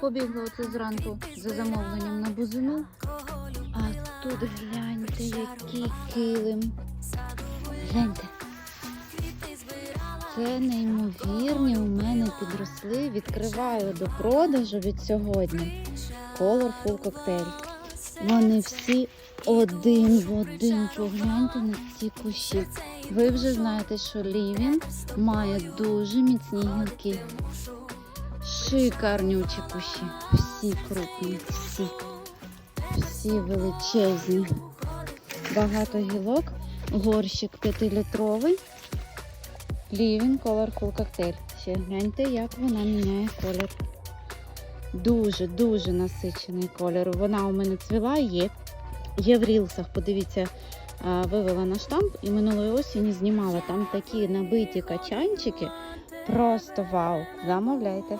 Побігла оце зранку за замовленням на бузину. А тут гляньте, який килим. Гляньте. Це неймовірні у мене підросли. Відкриваю до продажу від сьогодні. Colorful коктейль. Вони всі один в один. Погляньте на ці кущі. Ви вже знаєте, що Лівін має дуже міцні гілки. Шикарнючі кущі. Всі крупні, всі. Всі величезні. Багато гілок. Горщик 5-літровий. Лівін Colorful коктейль. Ще гляньте, як вона міняє колір. Дуже, дуже насичений колір. Вона у мене цвіла є. Є в рілсах, подивіться, вивела на штамп і минулої осені знімала. Там такі набиті качанчики. Просто вау! Замовляйте.